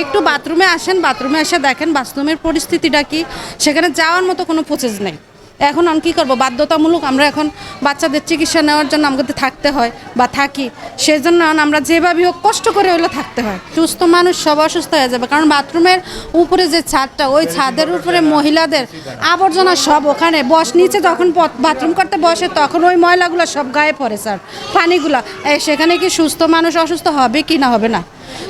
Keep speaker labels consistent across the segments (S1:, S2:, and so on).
S1: একটু বাথরুমে আসেন, বাথরুমে এসে দেখেন বাথরুমের পরিস্থিতিটা কি। সেখানে যাওয়ার মতো কোনো প্রসেস নেই। এখন আমি কী করব? বাধ্যতামূলক আমরা এখন বাচ্চাদের চিকিৎসা নেওয়ার জন্য আমাদের থাকতে হয় বা থাকি। সেই জন্য আমরা যেভাবে হোক কষ্ট করে হলেও থাকতে হয়। সুস্থ মানুষ সব অসুস্থ হয়ে যাবে। কারণ বাথরুমের উপরে যে ছাদটা, ওই ছাদের উপরে মহিলাদের আবর্জনা সব ওখানে। বস নিচে যখন বাথরুম করতে বসে তখন ওই ময়লাগুলো সব গায়ে পড়ে, স্যার। পানিগুলো। সেখানে কি সুস্থ মানুষ অসুস্থ হবে কি না? হবে না।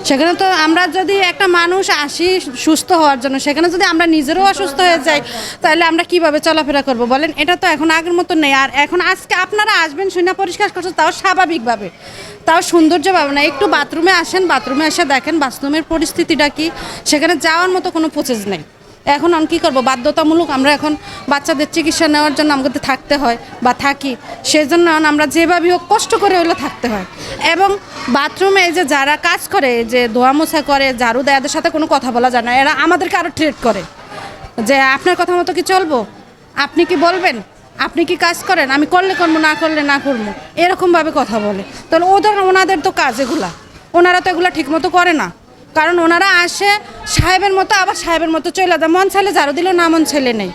S1: সেখানে তো আমরা যদি একটা মানুষ আসি সুস্থ হওয়ার জন্য, সেখানে যদি আমরা নিজেরও অসুস্থ হয়ে যাই, তাহলে আমরা কীভাবে চলাফেরা করব বলেন? এটা তো এখন আগের মতো নেই। আর এখন আজকে আপনারা আসবেন, শুনে পরিষ্কার করছে, তাও স্বাভাবিকভাবে। তাও সৌন্দর্য পাবে না, একটু বাথরুমে আসেন, বাথরুমে এসে দেখেন বাথরুমের পরিস্থিতিটা কি, সেখানে যাওয়ার মতো কোনো প্রসেস নেই। এখন আমি কী করব? বাধ্যতামূলক আমরা এখন বাচ্চাদের চিকিৎসা নেওয়ার জন্য আমাদের থাকতে হয় বা থাকি। সেই জন্য আমরা যেভাবে হোক কষ্ট করে হলেও থাকতে হয়। এবং বাথরুমে যে যারা কাজ করে যে ধোয়া মোছা করে, ঝাড়ু দেয়, এদের সাথে কোনো কথা বলা যায় না। এরা আমাদেরকে আরও ট্রিট করে। যে আপনার কথা মতো কি চলবো? আপনি কি বলবেন? আপনি কি কাজ করেন? আমি করলে করব, না করলে না করব। এরকমভাবে কথা বলে। তাহলে ওদের, ওনাদের তো কাজ এগুলা। ওনারা তো এগুলো ঠিকমতো করে না। কারণ ওনারা আসে, সাহেবের মতো আবার সাহেবের মতো চলে যায়। মন ছেলে ঝাড়ু দিল না মন ছেলে নেই।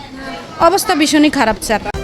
S1: অবস্থা ভীষণই খারাপ, স্যার।